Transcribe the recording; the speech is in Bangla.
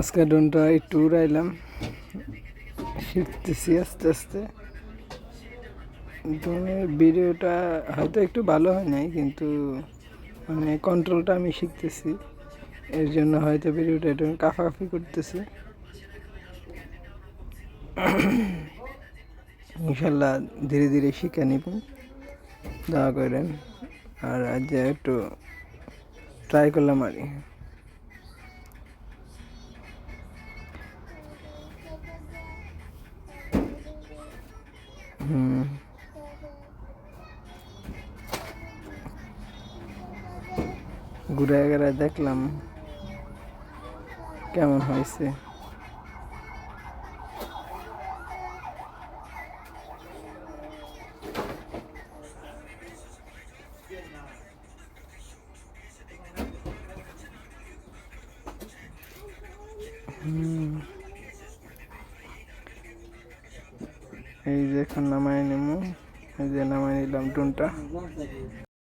আজকে ডোনটা একটু উড়াইলাম। শিখতেছি আস্তে আস্তে। ড্রোনের ভিডিওটা হয়তো একটু ভালো হয় নাই, কিন্তু মানে কন্ট্রোলটা আমি শিখতেছি। এর জন্য হয়তো ভিডিওটা একটু কাফাকাফি করতেছি। ইনশাল্লাহ ধীরে ধীরে শিখে নিব। দোয়া করেন। আর আজ একটু ট্রাই করলাম আর হুম ঘুরে ঘুরে দেখলাম কেমন হয়েছে হুম। এই যে এখন নামাই নেব এই যে নামাই নিলাম টুনটা